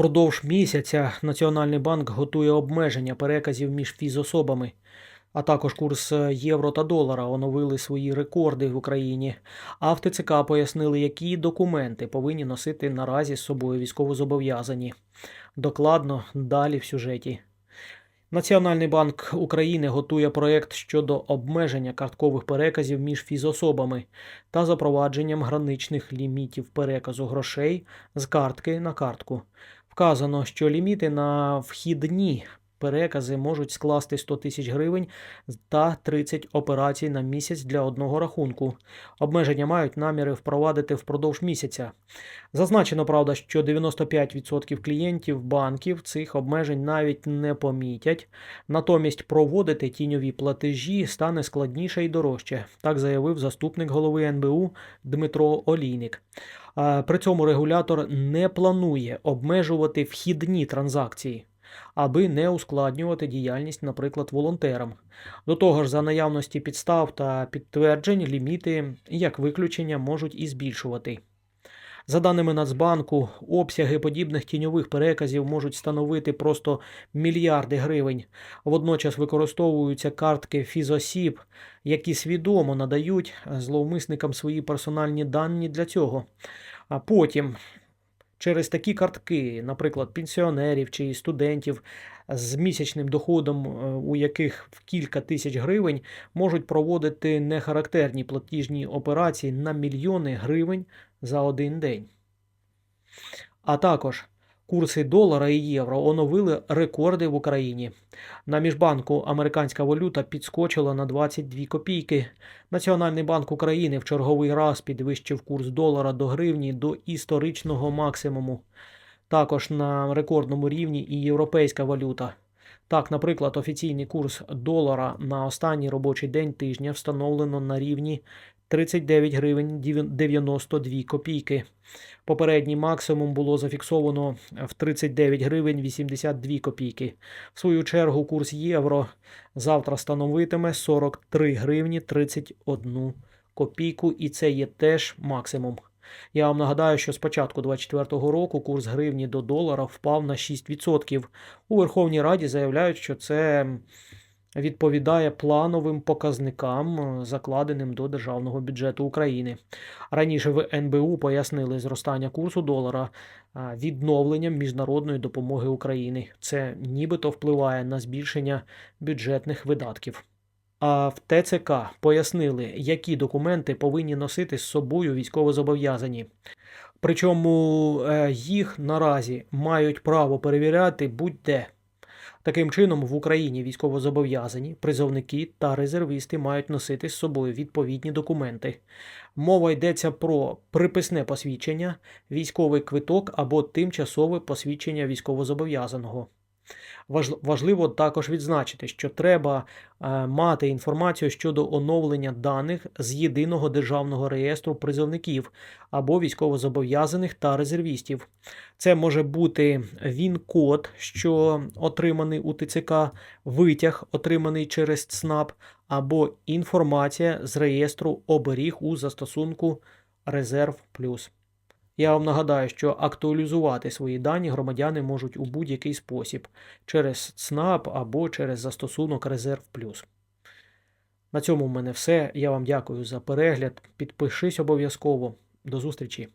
Впродовж місяця Національний банк готує обмеження переказів між фізособами, а також курс євро та долара оновили свої рекорди в Україні. А в ТЦК пояснили, які документи повинні носити наразі з собою військовозобов'язані. Докладно далі в сюжеті. Національний банк України готує проєкт щодо обмеження карткових переказів між фізособами та запровадженням граничних лімітів переказу грошей з картки на картку. Вказано, що ліміти на вхідні перекази можуть скласти 100 тисяч гривень та 30 операцій на місяць для одного рахунку. Обмеження мають наміри впровадити впродовж місяця. Зазначено, правда, що 95% клієнтів банків цих обмежень навіть не помітять. Натомість проводити тіньові платежі стане складніше і дорожче, так заявив заступник голови НБУ Дмитро Олійник. При цьому регулятор не планує обмежувати вхідні транзакції, аби не ускладнювати діяльність, наприклад, волонтерам. До того ж, за наявності підстав та підтверджень, ліміти, як виключення, можуть і збільшувати. За даними Нацбанку, обсяги подібних тіньових переказів можуть становити просто мільярди гривень. Водночас використовуються картки фізосіб, які свідомо надають зловмисникам свої персональні дані для цього. А потім через такі картки, наприклад, пенсіонерів чи студентів з місячним доходом, е, у яких в кілька тисяч гривень, можуть проводити нехарактерні платіжні операції на мільйони гривень за один день. А також курси долара і євро оновили рекорди в Україні. На міжбанку американська валюта підскочила на 22 копійки. Національний банк України в черговий раз підвищив курс долара до гривні до історичного максимуму. Також на рекордному рівні і європейська валюта. Так, наприклад, офіційний курс долара на останній робочий день тижня встановлено на рівні 39 гривень 92 копійки. Попередній максимум було зафіксовано в 39 гривень 82 копійки. В свою чергу курс євро завтра становитиме 43 гривні 31 копійку, і це є теж максимум. Я вам нагадаю, що з початку 2024 року курс гривні до долара впав на 6%. У Верховній Раді заявляють, що це відповідає плановим показникам, е, закладеним до державного бюджету України. Раніше в НБУ пояснили зростання курсу долара е, відновленням міжнародної допомоги України. Це нібито впливає на збільшення бюджетних видатків. А в ТЦК пояснили, які документи повинні носити з собою військовозобов'язані. Причому е, їх наразі мають право перевіряти будь-де. Таким чином, в Україні військовозобов'язані, призовники та резервісти мають носити з собою відповідні документи. Мова йдеться про приписне посвідчення, військовий квиток або тимчасове посвідчення військовозобов'язаного. Важ- Важливо також відзначити, що треба е, мати інформацію щодо оновлення даних з єдиного державного реєстру призовників або військовозобов'язаних та резервістів. Це може бути ВІН-код, що отриманий у ТЦК, витяг, отриманий через ЦНАП, або інформація з реєстру оберіг у застосунку Резерв Плюс. Я вам нагадаю, що актуалізувати свої дані громадяни можуть у будь-який спосіб через ЦНАП або через застосунок Резерв Плюс. На цьому в мене все. Я вам дякую за перегляд. Підпишись обов'язково. До зустрічі!